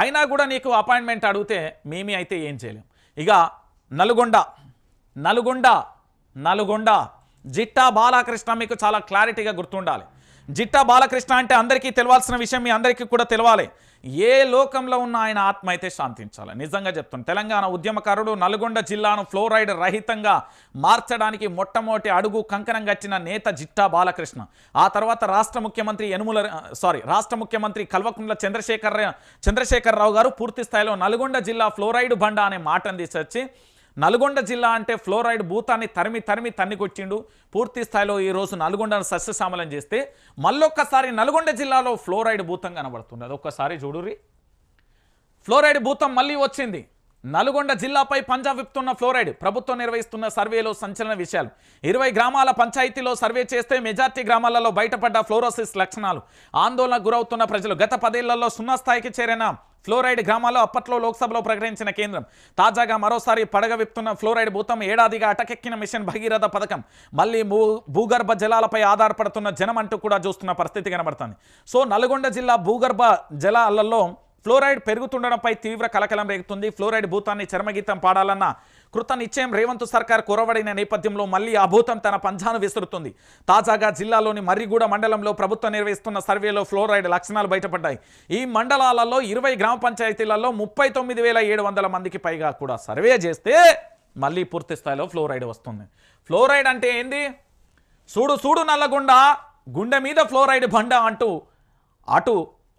అయినా కూడా నీకు అపాయింట్మెంట్ అడిగితే మేమే అయితే ఏం చేయలేం. ఇక నల్గొండ నల్గొండ నల్గొండ జిట్టా బాలకృష్ణ మీకు చాలా క్లారిటీగా గుర్తుండాలి. జిట్టా బాలకృష్ణ అంటే అందరికీ తెలవాల్సిన విషయం మీ అందరికీ కూడా తెలవాలి ఏ లోకంలో ఉన్న ఆయన ఆత్మ అయితే శాంతించాలి. నిజంగా చెప్తాను తెలంగాణ ఉద్యమకారుడు నల్గొండ జిల్లాను ఫ్లోరైడ్ రహితంగా మార్చడానికి మొట్టమొదటి అడుగు కంకణం కట్టిన నేత జిట్టా బాలకృష్ణ. ఆ తర్వాత రాష్ట్ర ముఖ్యమంత్రి యనుముల సారీ రాష్ట్ర ముఖ్యమంత్రి కల్వకుంట్ల చంద్రశేఖర్ చంద్రశేఖరరావు గారు పూర్తి స్థాయిలో నల్గొండ జిల్లా ఫ్లోరైడ్ బండ అనే మాటను తీసుకొచ్చి నల్గొండ జిల్లా అంటే ఫ్లోరైడ్ భూతాన్ని తరిమి తరిమి తన్నికొచ్చిండు. పూర్తి స్థాయిలో ఈరోజు నల్గొండను సస్యశ్యామలం చేస్తే మళ్ళొక్కసారి నల్గొండ జిల్లాలో ఫ్లోరైడ్ భూతం కనబడుతుంది. అదొక్కసారి చూడుర్రి. ఫ్లోరైడ్ భూతం మళ్ళీ వచ్చింది. నల్గొండ జిల్లాపై పంజా విప్తున్న ఫ్లోరైడ్ ప్రభుత్వం నిర్వహిస్తున్న సర్వేలో సంచలన విషయాలు. ఇరవై గ్రామాల పంచాయతీలో సర్వే చేస్తే మెజార్టీ గ్రామాలలో బయటపడ్డ ఫ్లోరోసిస్ లక్షణాలు. ఆందోళన గురవుతున్న ప్రజలు గత పదేళ్ళలో సున్నా స్థాయికి చేరిన ఫ్లోరైడ్ గ్రామాల్లో అప్పట్లో లోక్సభలో ప్రకటించిన కేంద్రం. తాజాగా మరోసారి పడగ విప్తున్న ఫ్లోరైడ్ భూతం ఏడాదిగా అటకెక్కిన మిషన్ భగీరథ పథకం. మళ్ళీ భూ భూగర్భ జలాలపై ఆధారపడుతున్న జనం అంటూ కూడా చూస్తున్న పరిస్థితి కనబడుతుంది. సో నల్గొండ జిల్లా భూగర్భ జలాలలో ఫ్లోరైడ్ పెరుగుతుండడంపై తీవ్ర కలకలం రేగుతుంది. ఫ్లోరైడ్ భూతాన్ని చర్మగీతం పాడాలన్న కృత నిశ్చయం రేవంత్ సర్కార్ కురవడిన నేపథ్యంలో మళ్ళీ ఆ భూతం తన పంజాను విసురుతుంది. తాజాగా జిల్లాలోని మర్రిగూడ మండలంలో ప్రభుత్వం నిర్వహిస్తున్న సర్వేలో ఫ్లోరైడ్ లక్షణాలు బయటపడ్డాయి. ఈ మండలాలలో ఇరవై గ్రామ పంచాయతీలలో ముప్పై తొమ్మిది వేల ఏడు వందల మందికి పైగా కూడా సర్వే చేస్తే మళ్ళీ పూర్తి స్థాయిలో ఫ్లోరైడ్ వస్తుంది. ఫ్లోరైడ్ అంటే ఏంది? చూడు చూడు నల్లగుండ గుండె మీద ఫ్లోరైడ్ బండ అంటూ అటు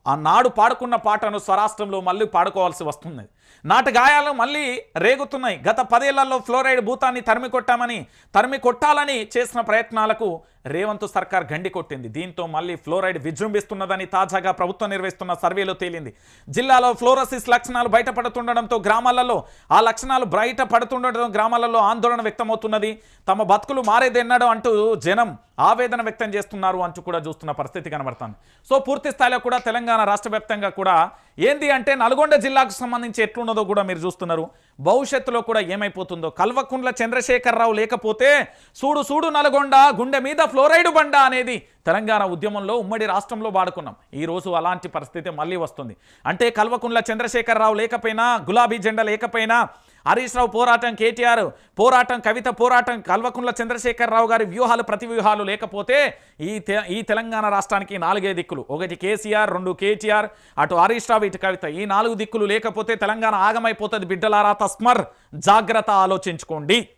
ఆ నాడు పాడుకున్న పాటను స్వరాష్ట్రంలో మళ్ళీ పాడుకోవాల్సి వస్తుంది. నాటి గాయాలు మళ్ళీ రేగుతున్నాయి. గత పదేళ్ళలో ఫ్లోరైడ్ భూతాన్ని తరిమి కొట్టామని తరిమి కొట్టాలని చేసిన ప్రయత్నాలకు రేవంత్ సర్కార్ గండి కొట్టింది. దీంతో మళ్ళీ ఫ్లోరైడ్ విజృంభిస్తున్నదని తాజాగా ప్రభుత్వం నిర్వహిస్తున్న సర్వేలో తేలింది. జిల్లాలో ఫ్లోరోసిస్ లక్షణాలు బయటపడుతుండడంతో గ్రామాలలో ఆ లక్షణాలు బయటపడుతుండడం గ్రామాలలో ఆందోళన వ్యక్తమవుతున్నది. తమ బతుకులు మారేదెన్నడు అంటూ జనం ఆవేదన వ్యక్తం చేస్తున్నారు అంటూ కూడా చూస్తున్న పరిస్థితి కనబడుతుంది. సో పూర్తి స్థాయిలో కూడా తెలంగాణ రాష్ట్ర వ్యాప్తంగా కూడా ఏంది అంటే నల్గొండ జిల్లాకు సంబంధించి ఎట్లున్నదో కూడా మీరు చూస్తున్నారు. భవిష్యత్తులో కూడా ఏమైపోతుందో. కల్వకుండ్ల చంద్రశేఖరరావు లేకపోతే సూడు సూడు నల్గొండ గుండె మీద ఫ్లోరైడ్ బండ అనేది తెలంగాణ ఉద్యమంలో ఉమ్మడి రాష్ట్రంలో వాడుకున్నాం. ఈ రోజు అలాంటి పరిస్థితి మళ్ళీ వస్తుంది. అంటే కల్వకుండ్ల చంద్రశేఖరరావు లేకపోయినా గులాబీ జెండా లేకపోయినా హరీష్ రావు పోరాటం కేటీఆర్ పోరాటం కవిత పోరాటం కల్వకుంట్ల చంద్రశేఖరరావు గారి వ్యూహాలు ప్రతి వ్యూహాలు లేకపోతే ఈ తె- ఈ తెలంగాణ రాష్ట్రానికి నాలుగే దిక్కులు. ఒకటి కేసీఆర్ రెండు కేటీఆర్ అటు హరీష్ రావు ఇటు కవిత. ఈ నాలుగు దిక్కులు లేకపోతే తెలంగాణ ఆగమైపోతుంది బిడ్డలారా. తస్మర్ జాగ్రత్త ఆలోచించుకోండి.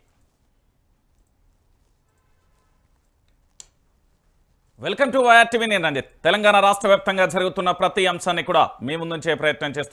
వెల్కమ్ టు వైఆర్టీవీ నేను రంజిత్. తెలంగాణ రాష్ట్ర వ్యాప్తంగా జరుగుతున్న ప్రతి అంశాన్ని కూడా మీ ముందుంచే ప్రయత్నం చేస్తున్నాను